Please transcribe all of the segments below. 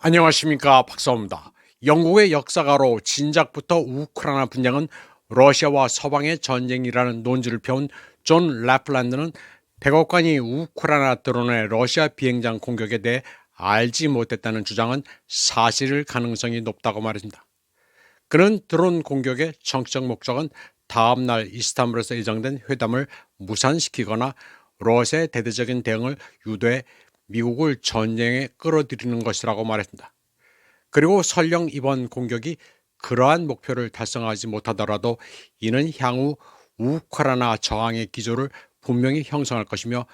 안녕하십니까 박사입니다. 영국의 역사가로 진작부터 우크라이나 분쟁은 러시아와 서방의 전쟁이라는 논지를 펴온 존 라플란드는 백악관이 우크라이나 드론의 러시아 비행장 공격에 대해 알지 못했다는 주장은 사실일 가능성이 높다고 말했습니다. 그는 드론 공격의 정치적 목적은 다음 날 이스탄불에서 예정된 회담을 무산시키거나 러시아의 대대적인 대응을 유도해 미국을 전쟁에 끌어들이는 것이라고 말했습니다. 그리고 설령 이번 공격이 그러한 목표를 달성하지 못하더라도 이는 향후 우크라이나 저항의 기조를 분명히 형성할 것이며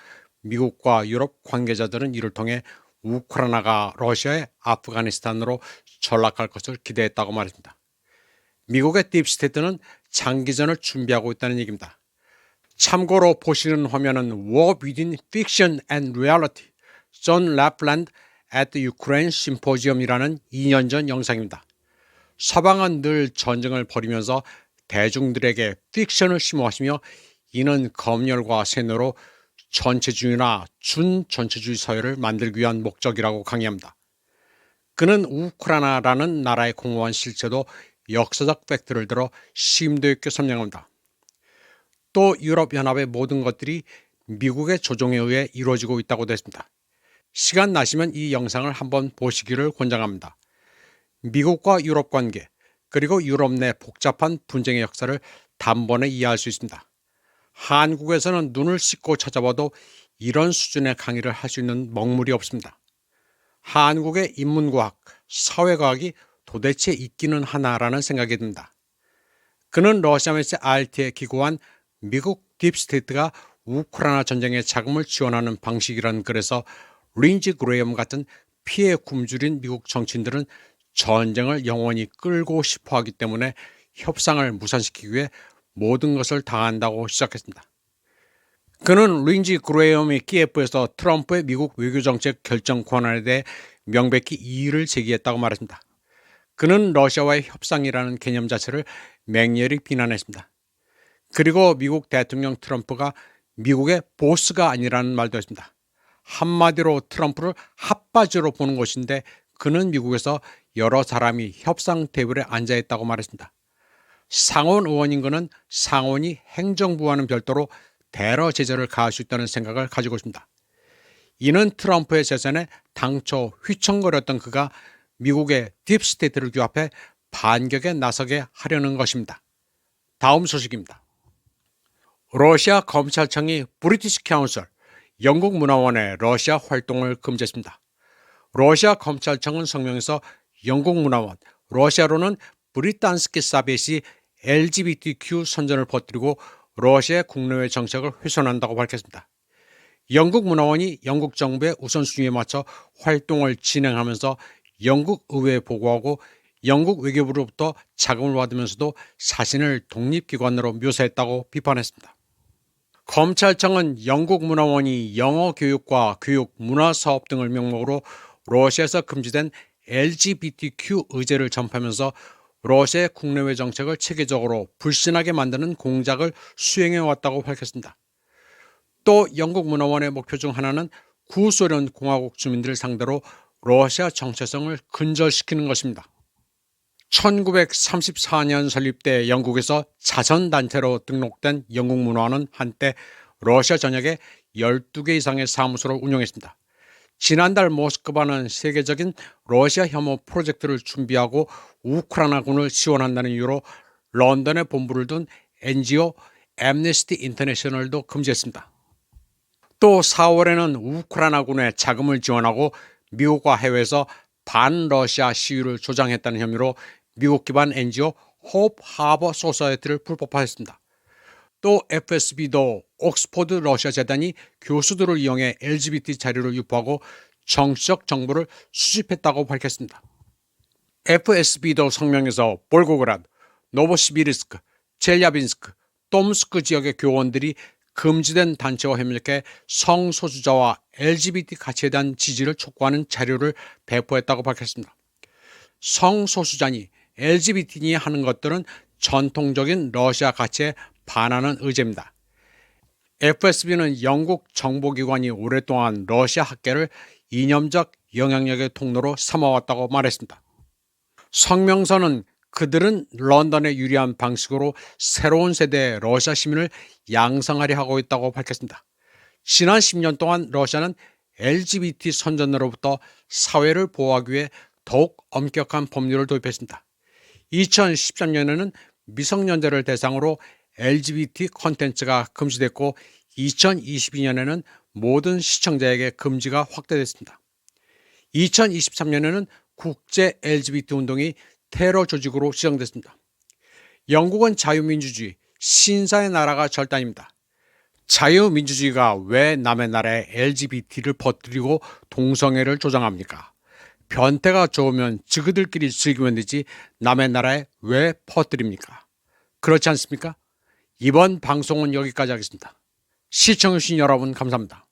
미국과 유럽 관계자들은 이를 통해 우크라이나가 러시아의 아프가니스탄으로 전락할 것을 기대했다고 말했습니다. 미국의 딥스테이트는 장기전을 준비하고 있다는 얘기입니다. 참고로 보시는 화면은 War Between Fiction and Reality, 존 랩란드 at Ukraine Symposium이라는 2년 전 영상입니다. 서방은 늘 전쟁을 벌이면서 대중들에게 픽션을 심어하시며 이는 검열과 세뇌로 전체주의나 준전체주의 사회를 만들기 위한 목적이라고 강의합니다. 그는 우크라이나라는 나라의 공허한 실체도 역사적 팩트를 들어 심도 있게 설명합니다. 또 유럽연합의 모든 것들이 미국의 조종에 의해 이루어지고 있다고 됐습니다. 시간 나시면 이 영상을 한번 보시기를 권장합니다. 미국과 유럽 관계, 그리고 유럽 내 복잡한 분쟁의 역사를 단번에 이해할 수 있습니다. 한국에서는 눈을 씻고 찾아봐도 이런 수준의 강의를 할 수 있는 먹물이 없습니다. 한국의 인문과학, 사회과학이 도대체 있기는 하나라는 생각이 듭니다. 그는 러시아에서 RT에 기고한 미국 딥스테이트가 우크라이나 전쟁에 자금을 지원하는 방식이라는 글에서 린지 그레이엄 같은 피해 굶주린 미국 정치인들은 전쟁을 영원히 끌고 싶어 하기 때문에 협상을 무산시키기 위해 모든 것을 당한다고 시작했습니다. 그는 린지 그레이엄이 키예프에서 트럼프의 미국 외교정책 결정 권한에 대해 명백히 이의를 제기했다고 말했습니다. 그는 러시아와의 협상이라는 개념 자체를 맹렬히 비난했습니다. 그리고 미국 대통령 트럼프가 미국의 보스가 아니라는 말도 했습니다. 한마디로 트럼프를 핫바지로 보는 것인데 그는 미국에서 여러 사람이 협상 테이블에 앉아 있다고 말했습니다. 상원 의원인 그는 상원이 행정부와는 별도로 대러 제재를 가할 수 있다는 생각을 가지고 있습니다. 이는 트럼프의 재산에 당초 휘청거렸던 그가 미국의 딥스테이트를 규합해 반격에 나서게 하려는 것입니다. 다음 소식입니다. 러시아 검찰청이 브리티시 카운슬 영국 문화원의 러시아 활동을 금지했습니다. 러시아 검찰청은 성명에서 영국 문화원, 러시아로는 브리탄스키 사벳이 LGBTQ 선전을 퍼뜨리고 러시아의 국내외 정책을 훼손한다고 밝혔습니다. 영국 문화원이 영국 정부의 우선순위에 맞춰 활동을 진행하면서 영국 의회에 보고하고 영국 외교부로부터 자금을 받으면서도 자신을 독립기관으로 묘사했다고 비판했습니다. 검찰청은 영국 문화원이 영어 교육과 교육 문화 사업 등을 명목으로 러시아에서 금지된 LGBTQ 의제를 전파하면서 러시아의 국내외 정책을 체계적으로 불신하게 만드는 공작을 수행해 왔다고 밝혔습니다. 또 영국 문화원의 목표 중 하나는 구소련 공화국 주민들을 상대로 러시아 정체성을 근절시키는 것입니다. 1934년 설립돼 영국에서 자선단체로 등록된 영국 문화원은 한때 러시아 전역에 12개 이상의 사무소를 운영했습니다. 지난달 모스크바는 세계적인 러시아 혐오 프로젝트를 준비하고 우크라이나군을 지원한다는 이유로 런던에 본부를 둔 NGO 엠네스티 인터내셔널도 금지했습니다. 또 4월에는 우크라이나군에 자금을 지원하고 미국과 해외에서 반러시아 시위를 조장했다는 혐의로 미국 기반 NGO 호프 하버 소사이티를 불법화했습니다. 또 FSB도 옥스포드 러시아 재단이 교수들을 이용해 LGBT 자료를 유포하고 정치적 정보를 수집했다고 밝혔습니다. FSB도 성명에서 볼고그라드, 노보시비리스크, 젤야빈스크, 톰스크 지역의 교원들이 금지된 단체와 협력해 성소수자와 LGBT 가치에 대한 지지를 촉구하는 자료를 배포했다고 밝혔습니다. 성소수자니 LGBT니 하는 것들은 전통적인 러시아 가치에 반하는 의제입니다. FSB는 영국 정보기관이 오랫동안 러시아 학계를 이념적 영향력의 통로로 삼아왔다고 말했습니다. 성명서는 그들은 런던에 유리한 방식으로 새로운 세대의 러시아 시민을 양성하려 하고 있다고 밝혔습니다. 지난 10년 동안 러시아는 LGBT 선전으로부터 사회를 보호하기 위해 더욱 엄격한 법률을 도입했습니다. 2013년에는 미성년자를 대상으로 LGBT 콘텐츠가 금지됐고 2022년에는 모든 시청자에게 금지가 확대됐습니다. 2023년에는 국제 LGBT 운동이 테러 조직으로 지정됐습니다. 영국은 자유민주주의, 신사의 나라가 절단입니다. 자유민주주의가 왜 남의 나라에 LGBT를 퍼뜨리고 동성애를 조장합니까? 변태가 좋으면 지그들끼리 즐기면 되지 남의 나라에 왜 퍼뜨립니까? 그렇지 않습니까? 이번 방송은 여기까지 하겠습니다. 시청해주신 여러분 감사합니다.